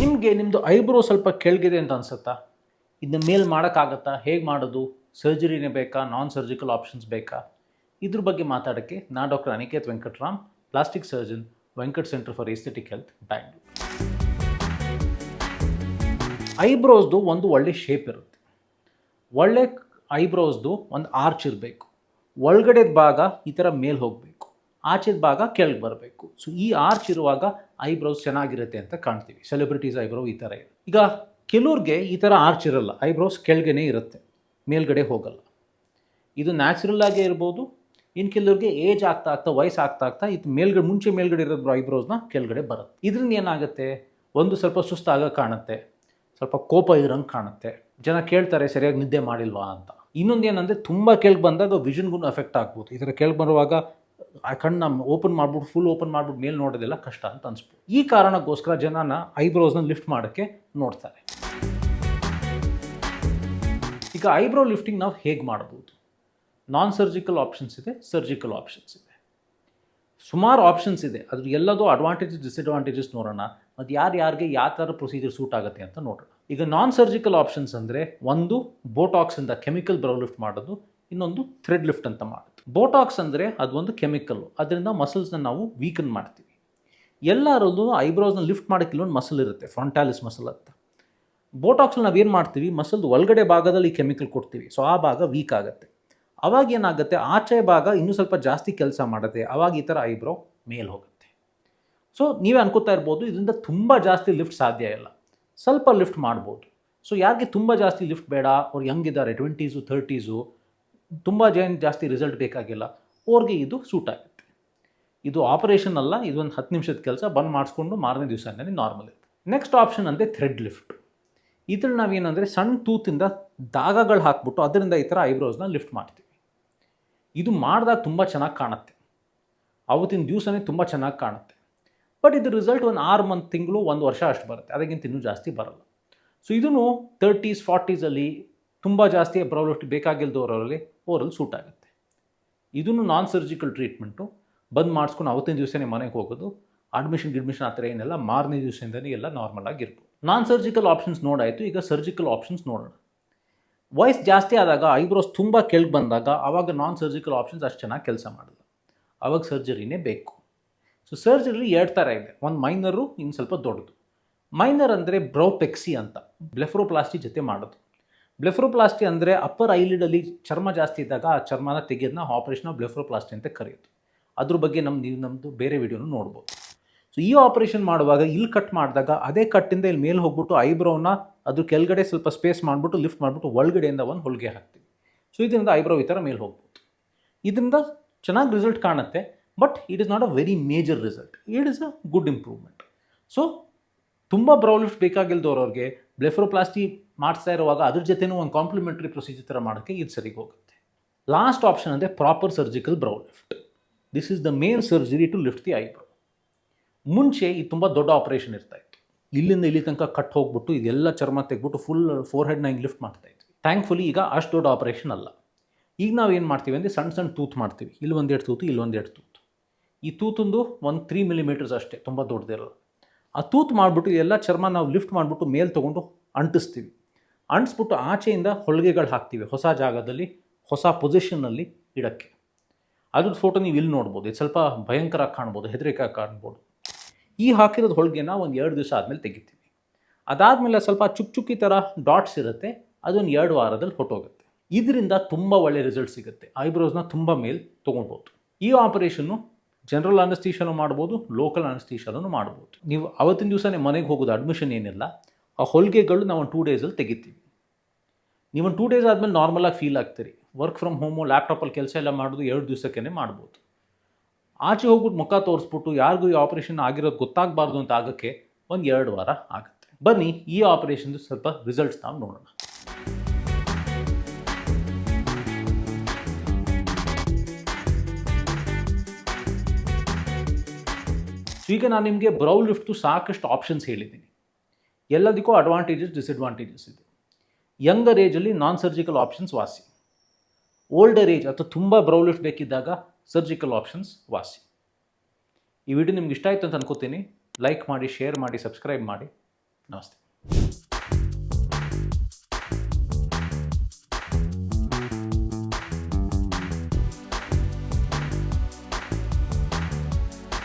ನಿಮಗೆ ನಿಮ್ಮದು ಐಬ್ರೋ ಸ್ವಲ್ಪ ಕೆಳಗಿದೆ ಅಂತ ಅನ್ಸುತ್ತಾ? ಇದನ್ನ ಮೇಲ್ ಮಾಡೋಕ್ಕಾಗತ್ತಾ? ಹೇಗೆ ಮಾಡೋದು? ಸರ್ಜರಿನೇ ಬೇಕಾ? ನಾನ್ ಸರ್ಜಿಕಲ್ ಆಪ್ಷನ್ಸ್ ಬೇಕಾ? ಇದ್ರ ಬಗ್ಗೆ ಮಾತಾಡೋಕ್ಕೆ ನಾ doctor Aniket Venkataram, plastic surgeon, Venkat centre for aesthetic health bang ಐಬ್ರೋಸ್ದು ಒಂದು ಒಳ್ಳೆ ಶೇಪ್ ಇರುತ್ತೆ. ಒಳ್ಳೆ ಐಬ್ರೋಸ್ದು ಒಂದು ಆರ್ಚ್ ಇರಬೇಕು. ಒಳಗಡೆ ಭಾಗ ಈ ಥರ ಮೇಲೆ ಹೋಗಬೇಕು. ಆಚೆದ ಭಾಗ ಕೆಳಗೆ ಬರಬೇಕು. ಸೊ ಈ ಆರ್ಚ್ ಇರುವಾಗ ಐಬ್ರೌಸ್ ಚೆನ್ನಾಗಿರುತ್ತೆ ಅಂತ ಕಾಣ್ತೀವಿ. ಸೆಲೆಬ್ರಿಟೀಸ್ ಐಬ್ರೌ ಈ ಥರ ಇದೆ ಈಗ ಕೆಲವ್ರಿಗೆ ಈ ಥರ ಆರ್ಚ್ ಇರಲ್ಲ. ಐಬ್ರೌಸ್ ಕೆಳಗೆನೇ ಇರುತ್ತೆ. ಮೇಲ್ಗಡೆ ಹೋಗಲ್ಲ. ಇದು ನ್ಯಾಚುರಲ್ ಆಗೇ ಇರ್ಬೋದು. ಇನ್ನು ಕೆಲವ್ರಿಗೆ ಏಜ್ ಆಗ್ತಾ ಆಗ್ತಾ, ವಯಸ್ಸು ಆಗ್ತಾ ಆಗ್ತಾ, ಇದು ಮೇಲ್ಗಡೆ, ಮುಂಚೆ ಮೇಲ್ಗಡೆ ಇರೋದ್ರ ಐಬ್ರೋಸ್ನ ಕೆಳಗಡೆ ಬರುತ್ತೆ. ಇದರಿಂದ ಏನಾಗುತ್ತೆ? ಒಂದು ಸ್ವಲ್ಪ ಸುಸ್ತಾಗ ಕಾಣುತ್ತೆ. ಸ್ವಲ್ಪ ಕೋಪ ಇರೋಂಗೆ ಕಾಣುತ್ತೆ. ಜನ ಕೇಳ್ತಾರೆ, ಸರಿಯಾಗಿ ನಿದ್ದೆ ಮಾಡಿಲ್ವಾ? ಅಂತ. ಇನ್ನೊಂದು ಏನಂದರೆ, ತುಂಬ ಕೆಳಗೆ ಬಂದಾಗ ವಿಷನ್ಗೂ ಎಫೆಕ್ಟ್ ಆಗ್ಬೋದು. ಈ ಥರ ಕೆಳಗೆ ಬರುವಾಗ ಆ ಕಣ್ಣು ಓಪನ್ ಮಾಡ್ಬಿಟ್ಟು ಫುಲ್ ಓಪನ್ ಮಾಡ್ಬಿಟ್ಟು ಮೇಲೆ ನೋಡೋದೆಲ್ಲ ಕಷ್ಟ ಅಂತ ಅನಿಸ್ಬೋದು ಈ ಕಾರಣಕ್ಕೋಸ್ಕರ ಜನನ ಐಬ್ರೋಸ್ನ ಲಿಫ್ಟ್ ಮಾಡೋಕ್ಕೆ ನೋಡ್ತಾರೆ. ಈಗ ಐಬ್ರೋ ಲಿಫ್ಟಿಂಗ್ ನಾವು ಹೇಗೆ ಮಾಡ್ಬೋದು? ನಾನ್ ಸರ್ಜಿಕಲ್ ಆಪ್ಷನ್ಸ್ ಇದೆ ಸರ್ಜಿಕಲ್ ಆಪ್ಷನ್ಸ್ ಇದೆ. ಸುಮಾರು ಆಪ್ಷನ್ಸ್ ಇದೆ. ಅದ್ರ ಎಲ್ಲದೂ ಅಡ್ವಾಂಟೇಜಸ್ ಡಿಸ್ಅಡ್ವಾಂಟೇಜಸ್ ನೋಡೋಣ. ಮತ್ತು ಯಾರು ಯಾರಿಗೆ ಯಾವ ಥರ ಪ್ರೊಸೀಜರ್ ಸೂಟ್ ಆಗುತ್ತೆ ಅಂತ ನೋಡೋಣ. ಈಗ ನಾನ್ ಸರ್ಜಿಕಲ್ ಆಪ್ಷನ್ಸ್ ಅಂದರೆ ಒಂದು ಬೋಟಾಕ್ಸಿಂದ ಕೆಮಿಕಲ್ ಬ್ರೌ ಲಿಫ್ಟ್ ಮಾಡೋದು, ಇನ್ನೊಂದು ಥ್ರೆಡ್ ಲಿಫ್ಟ್ ಅಂತ ಮಾಡೋದು ಬೋಟಾಕ್ಸ್ ಅಂದರೆ ಅದು ಒಂದು ಕೆಮಿಕಲ್ಲು ಅದರಿಂದ ಮಸಲ್ಸ್ನ ನಾವು ವೀಕನ್ ಮಾಡ್ತೀವಿ. ಎಲ್ಲರಲ್ಲೂ ಐಬ್ರೋಸ್ನ ಲಿಫ್ಟ್ ಮಾಡೋಕ್ಕೆ ಇಲ್ಲೊಂದು ಮಸಲ್ ಇರುತ್ತೆ ಫ್ರಂಟಾಲಿಸ್ ಮಸಲ್ ಅಂತ. ಬೋಟಾಕ್ಸಲ್ಲಿ ನಾವು ಏನು ಮಾಡ್ತೀವಿ? ಮಸಲ್ದು ಒಳಗಡೆ ಭಾಗದಲ್ಲಿ ಕೆಮಿಕಲ್ ಕೊಡ್ತೀವಿ. ಸೊ ಆ ಭಾಗ ವೀಕ್ ಆಗುತ್ತೆ. ಅವಾಗ ಏನಾಗುತ್ತೆ? ಆಚೆ ಭಾಗ ಇನ್ನೂ ಸ್ವಲ್ಪ ಜಾಸ್ತಿ ಕೆಲಸ ಮಾಡುತ್ತೆ. ಅವಾಗ ಈ ಥರ ಐಬ್ರೋ ಮೇಲೆ ಹೋಗುತ್ತೆ. ಸೊ ನೀವೇ ಅನ್ಕೋತಾ ಇರ್ಬೋದು, ಇದರಿಂದ ತುಂಬ ಜಾಸ್ತಿ ಲಿಫ್ಟ್ ಸಾಧ್ಯ ಇಲ್ಲ. ಸ್ವಲ್ಪ ಲಿಫ್ಟ್ ಮಾಡ್ಬೋದು. ಸೊ ಯಾರಿಗೆ ತುಂಬ ಜಾಸ್ತಿ ಲಿಫ್ಟ್ ಬೇಡ, ಅವ್ರು ಹೆಂಗಿದ್ದಾರೆ ಟ್ವೆಂಟೀಸು ಥರ್ಟೀಸು ತುಂಬ ಜನ ಜಾಸ್ತಿ ರಿಸಲ್ಟ್ ಬೇಕಾಗಿಲ್ಲ. ಅವ್ರಿಗೆ ಇದು ಸೂಟ್ ಆಗುತ್ತೆ. ಇದು ಆಪರೇಷನ್ ಅಲ್ಲ, ಇದೊಂದು ಹತ್ತು ನಿಮಿಷದ ಕೆಲಸ ಬಂದ್ ಮಾಡಿಸ್ಕೊಂಡು ಮಾರನೇ ದಿವಸನೇ ನಾರ್ಮಲ್ ಇತ್ತು ನೆಕ್ಸ್ಟ್ ಆಪ್ಷನ್ ಅಂದರೆ ಥ್ರೆಡ್ ಲಿಫ್ಟ್ ಇದ್ರಲ್ಲಿ ನಾವೇನಂದರೆ ಸಣ್ಣ ತೂತಿಂದ ದಾಗಗಳು ಹಾಕ್ಬಿಟ್ಟು ಅದರಿಂದ ಈ ಥರ ಐಬ್ರೋಸ್ನ ಲಿಫ್ಟ್ ಮಾಡ್ತೀವಿ. ಇದು ಮಾಡಿದಾಗ ತುಂಬ ಚೆನ್ನಾಗಿ ಕಾಣುತ್ತೆ. ಅವತ್ತಿನ ದಿವಸನೇ ತುಂಬ ಚೆನ್ನಾಗಿ ಕಾಣುತ್ತೆ. ಬಟ್ ಇದು ರಿಸಲ್ಟ್ ಒಂದು ಆರು ಮಂತ್ ತಿಂಗಳು, ಒಂದು ವರ್ಷ ಅಷ್ಟು ಬರುತ್ತೆ. ಅದಕ್ಕಿಂತ ಇನ್ನೂ ಜಾಸ್ತಿ ಬರಲ್ಲ. ಸೊ ಇದನ್ನು ತರ್ಟೀಸ್ ಫಾರ್ಟೀಸಲ್ಲಿ ತುಂಬ ಜಾಸ್ತಿ ಬ್ರೌ ಲಿಫ್ಟ್ ಬೇಕಾಗಿಲ್ದವರಲ್ಲಿ ಓರಲ್ಲಿ ಸೂಟ್ ಆಗುತ್ತೆ. ಇದನ್ನು ನಾನ್ ಸರ್ಜಿಕಲ್ ಟ್ರೀಟ್ಮೆಂಟು ಬಂದ್ ಮಾಡಿಸ್ಕೊಂಡು ಅವತ್ತಿನ ದಿವಸನೇ ಮನೆಗೆ ಹೋಗೋದು ಅಡ್ಮಿಷನ್ ಗಿಡ್ಮಿಷನ್ ಆ ಥರ ಏನೆಲ್ಲ ಮಾರನೇ ದಿವಸದಿಂದನೇ ಎಲ್ಲ ನಾರ್ಮಲ್ ಆಗಿರ್ಬೋದು ನಾನ್ ಸರ್ಜಿಕಲ್ ಆಪ್ಷನ್ಸ್ ನೋಡಾಯಿತು, ಈಗ ಸರ್ಜಿಕಲ್ ಆಪ್ಷನ್ಸ್ ನೋಡೋಣ. ವಯಸ್ಸು ಜಾಸ್ತಿ ಆದಾಗ ಐಬ್ರೋಸ್ ತುಂಬ ಕೆಳಗೆ ಬಂದಾಗ ಆವಾಗ ನಾನ್ ಸರ್ಜಿಕಲ್ ಆಪ್ಷನ್ಸ್ ಅಷ್ಟು ಚೆನ್ನಾಗಿ ಕೆಲಸ ಮಾಡಲ್ಲ. ಆವಾಗ ಸರ್ಜರಿನೇ ಬೇಕು. ಸೊ ಸರ್ಜರಿ ಎರಡು ಥರ ಇದೆ. ಒಂದು ಮೈನರು ಇನ್ನು ಸ್ವಲ್ಪ ದೊಡ್ಡದು. ಮೈನರ್ ಅಂದರೆ ಬ್ರೌಪೆಕ್ಸಿ ಅಂತ. ಬ್ಲೆಫ್ರೋಪ್ಲಾಸ್ಟಿ ಜೊತೆ ಮಾಡೋದು. ಬ್ಲೆಫ್ರೋಪ್ಲಾಸ್ಟಿ ಅಂದರೆ ಅಪ್ಪರ್ ಐಲಿಡಲ್ಲಿ ಚರ್ಮ ಜಾಸ್ತಿ ಇದ್ದಾಗ ಆ ಚರ್ಮನ ತೆಗೆಯೋದನ್ನ ಆಪರೇಷನ್ ಬ್ಲೆಫ್ರೋಪ್ಲಾಸ್ಟಿ ಅಂತ ಕರೆಯೋದು ಅದ್ರ ಬಗ್ಗೆ ನಮ್ಮ ನೀವು ನಮ್ಮದು ಬೇರೆ ವಿಡಿಯೋನು ನೋಡ್ಬೋದು. ಸೊ ಈ ಆಪರೇಷನ್ ಮಾಡುವಾಗ ಇಲ್ಲಿ ಕಟ್ ಮಾಡಿದಾಗ ಅದೇ ಕಟ್ಟಿಂದ ಇಲ್ಲಿ ಮೇಲೆ ಹೋಗ್ಬಿಟ್ಟು ಐಬ್ರೋನ ಅದ್ರ ಕೆಳಗಡೆ ಸ್ವಲ್ಪ ಸ್ಪೇಸ್ ಮಾಡಿಬಿಟ್ಟು ಲಿಫ್ಟ್ ಮಾಡಿಬಿಟ್ಟು ಒಳಗಡೆಯಿಂದ ಒಂದು ಹೊಲಿಗೆ ಹಾಕ್ತೀವಿ. ಸೊ ಇದರಿಂದ ಐಬ್ರೋ ಈ ಥರ ಮೇಲೆ ಹೋಗ್ಬೋದು. ಇದರಿಂದ ಚೆನ್ನಾಗಿ ರಿಸಲ್ಟ್ ಕಾಣುತ್ತೆ, but it is not a very major result. It is a good improvement. So ತುಂಬ ಬ್ರೌ ಲಿಫ್ಟ್ ಬೇಕಾಗಿಲ್ದವ್ರವ್ರಿಗೆ ಬ್ಲೆಫ್ರೋಪ್ಲಾಸ್ಟಿ ಮಾಡಿಸ್ತಾ ಇರುವಾಗ ಅದ್ರ ಜೊತೆನೂ ಒಂದು ಕಾಂಪ್ಲಿಮೆಂಟ್ರಿ ಪ್ರೊಸೀಜರ್ ಥರ ಮಾಡೋಕ್ಕೆ ಇದು ಸರಿಗೆ ಹೋಗುತ್ತೆ. ಲಾಸ್ಟ್ ಆಪ್ಷನ್ ಅಂದರೆ proper surgical brow lift this is the main surgery to lift the eyebrow ಮುಂಚೆ ಇದು ತುಂಬ ದೊಡ್ಡ ಆಪರೇಷನ್ ಇರ್ತಾ ಇತ್ತು. ಇಲ್ಲಿಂದ ಇಲ್ಲಿ ತನಕ ಕಟ್ ಹೋಗ್ಬಿಟ್ಟು ಇದೆಲ್ಲ ಚರ್ಮ ತೆಗ್ಬಿಟ್ಟು ಫುಲ್ ಫೋರ್ ಹೆಡ್ನ ಹಿಂಗೆ ಲಿಫ್ಟ್ ಮಾಡ್ತಾ ಇದ್ವಿ. ಥ್ಯಾಂಕ್ಫುಲಿ ಈಗ ಅಷ್ಟು ದೊಡ್ಡ ಆಪರೇಷನ್ ಅಲ್ಲ. ಈಗ ನಾವು ಏನು ಮಾಡ್ತೀವಿ ಅಂದರೆ ಸಣ್ಣ ಸಣ್ಣ ತೂತು ಮಾಡ್ತೀವಿ. ಇಲ್ಲಿ ಒಂದೆರಡು ತೂತು ಇಲ್ಲಿ ಒಂದೆರಡು ತೂತು ಈ ತೂತಂದು ಒಂದು ತ್ರೀ ಮಿಲಿಮೀಟರ್ಸ್ ಅಷ್ಟೇ, ತುಂಬ ದೊಡ್ಡದಿರಲ್ಲ. ಆ ತೂತು ಮಾಡಿಬಿಟ್ಟು ಎಲ್ಲ ಚರ್ಮ ನಾವು ಲಿಫ್ಟ್ ಮಾಡಿಬಿಟ್ಟು ಮೇಲೆ ತೊಗೊಂಡು ಅಂಟಿಸ್ತೀವಿ. ಅಂಟಿಸ್ಬಿಟ್ಟು ಆಚೆಯಿಂದ ಹೊಲಿಗೆಗಳು ಹಾಕ್ತೀವಿ ಹೊಸ ಜಾಗದಲ್ಲಿ, ಹೊಸ ಪೊಸಿಷನ್ನಲ್ಲಿ ಇಡೋಕ್ಕೆ. ಅದ್ರದ್ದು ಫೋಟೋ ನೀವು ಇಲ್ಲಿ ನೋಡ್ಬೋದು. ಇದು ಸ್ವಲ್ಪ ಭಯಂಕರ ಕಾಣ್ಬೋದು, ಹೆದರಿಕೆ ಕಾಣ್ಬೋದು. ಈ ಹಾಕಿರೋದು ಹೊಲಿಗೆನ ಒಂದು ಎರಡು ದಿವಸ ಆದಮೇಲೆ ತೆಗಿತೀವಿ. ಅದಾದಮೇಲೆ ಸ್ವಲ್ಪ ಚುಕ್ ಚುಕ್ಕಿ ಥರ ಡಾಟ್ಸ್ ಇರುತ್ತೆ, ಅದೊಂದು ಎರಡು ವಾರದಲ್ಲಿ ಹೊಟ್ಟೋಗುತ್ತೆ ಇದರಿಂದ ತುಂಬ ಒಳ್ಳೆ ರಿಸಲ್ಟ್ ಸಿಗುತ್ತೆ. ಐಬ್ರೋಸ್ನ ತುಂಬ ಮೇಲೆ ತೊಗೊಳ್ಬೋದು ಈ ಆಪರೇಷನ್ನು ಜನರಲ್ ಅನಸ್ತೀಶನು ಮಾಡ್ಬೋದು ಲೋಕಲ್ ಅನಸ್ತೀಶನು ಮಾಡ್ಬೋದು. ನೀವು ಅವತ್ತಿನ ದಿವಸನೇ ಮನೆಗೆ ಹೋಗೋದು ಅಡ್ಮಿಷನ್ ಏನಿಲ್ಲ, ಆ ಹೊಲಿಗೆಗಳು ನಾವು ಒಂದು ಟೂ ಡೇಸಲ್ಲಿ ತೆಗಿತೀವಿ. ನೀವು ಒಂದು ಟೂ ಡೇಸ್ ಆದಮೇಲೆ ನಾರ್ಮಲಾಗಿ ಫೀಲ್ ಆಗ್ತೀರಿ. ವರ್ಕ್ ಫ್ರಮ್ ಹೋಮು ಲ್ಯಾಪ್ಟಾಪಲ್ಲಿ ಕೆಲಸ ಎಲ್ಲ ಮಾಡೋದು ಎರಡು ದಿವಸಕ್ಕೇ ಮಾಡ್ಬೋದು. ಆಚೆ ಹೋಗ್ಬಿಟ್ಟು ಮುಖ ತೋರಿಸ್ಬಿಟ್ಟು ಯಾರಿಗೂ ಈ ಆಪರೇಷನ್ ಆಗಿರೋದು ಗೊತ್ತಾಗಬಾರ್ದು ಅಂತ ಆಗೋಕ್ಕೆ ಒಂದು ಎರಡು ವಾರ ಆಗುತ್ತೆ. ಬನ್ನಿ, ಈ ಆಪರೇಷನ್ದು ಸ್ವಲ್ಪ ರಿಸಲ್ಟ್ಸ್ ನಾವು ನೋಡೋಣ. ಈಗ ನಾನು ನಿಮಗೆ ಬ್ರೌ ಲಿಫ್ಟು ಸಾಕಷ್ಟು ಆಪ್ಷನ್ಸ್ ಹೇಳಿದ್ದೀನಿ. ಎಲ್ಲದಕ್ಕೂ ಅಡ್ವಾಂಟೇಜಸ್ ಡಿಸ್ಅಡ್ವಾಂಟೇಜಸ್ ಇದೆ. ಯಂಗರ್ ಏಜಲ್ಲಿ ನಾನ್ ಸರ್ಜಿಕಲ್ ಆಪ್ಷನ್ಸ್ ವಾಸಿ. ಓಲ್ಡರ್ ಏಜ್ ಅಥವಾ ತುಂಬ ಬ್ರೌಲಿಫ್ ಬೇಕಿದ್ದಾಗ ಸರ್ಜಿಕಲ್ ಆಪ್ಷನ್ಸ್ ವಾಸಿ. ಈ ವಿಡಿಯೋ ನಿಮ್ಗೆ ಇಷ್ಟ ಆಯಿತು ಅಂತ ಅನ್ಕೋತೀನಿ. ಲೈಕ್ ಮಾಡಿ ಶೇರ್ ಮಾಡಿ ಸಬ್ಸ್ಕ್ರೈಬ್ ಮಾಡಿ. ನಮಸ್ತೆ.